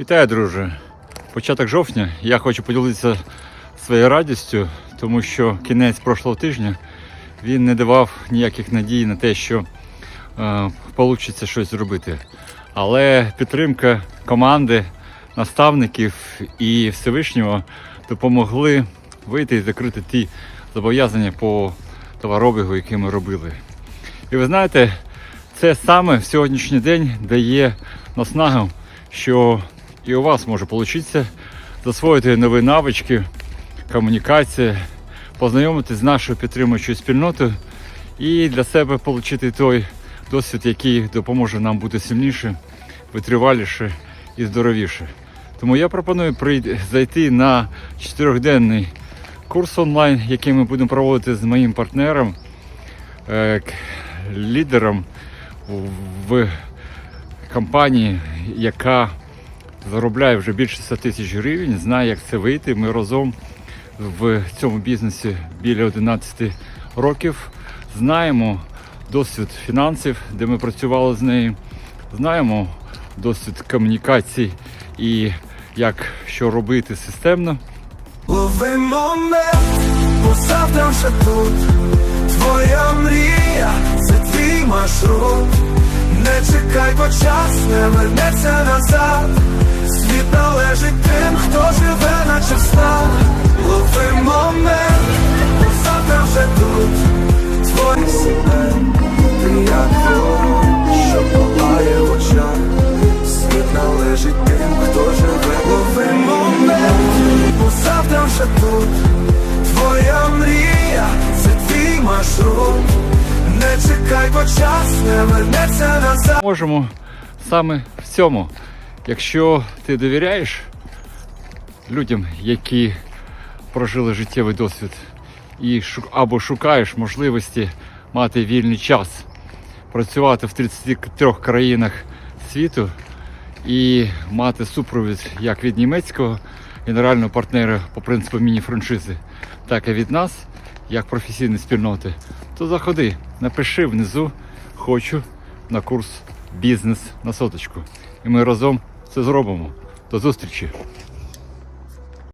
Вітаю, друже. Початок жовтня. Я хочу поділитися своєю радістю, тому що кінець прошлого тижня він не давав ніяких надій на те, що вийде щось зробити. Але підтримка команди, наставників і Всевишнього допомогли вийти і закрити ті зобов'язання по товаробігу, які ми робили. І ви знаєте, це саме в сьогоднішній день дає наснагу, що і у вас може вийти засвоїти нові навички, комунікація, познайомитися з нашою підтримуючою спільнотою і для себе отримати той досвід, який допоможе нам бути сильніше, витриваліше і здоровіше. Тому я пропоную зайти на чотирьохденний курс онлайн, який ми будемо проводити з моїм партнером, е, лідером в компанії, яка заробляє вже більше 100 тисяч гривень, знає, як це вийти. Ми разом в цьому бізнесі біля 11 років. Знаємо досвід фінансів, де ми працювали з нею. Знаємо досвід комунікацій і як що робити системно. Лови момент, завтра вже тут Твоя мрія, це твій маршрут Не чекай, бо час не вернеться назад Тим, хто живе Лови момент, бо завтра вже тут Твоя мрія, це твій маршрут. Не чекай, бо час не вернеться назад. Можемо саме в цьому. Якщо ти довіряєш людям, які прожили життєвий досвід, і або шукаєш можливості мати вільний час, працювати в 33 країнах світу і мати супровід як від німецького генерального партнера по принципу міні-франшизи, так і від нас, як професійної спільноти, то заходи, напиши внизу хочу на курс бізнес на соточку. І ми разом це зробимо. До зустрічі!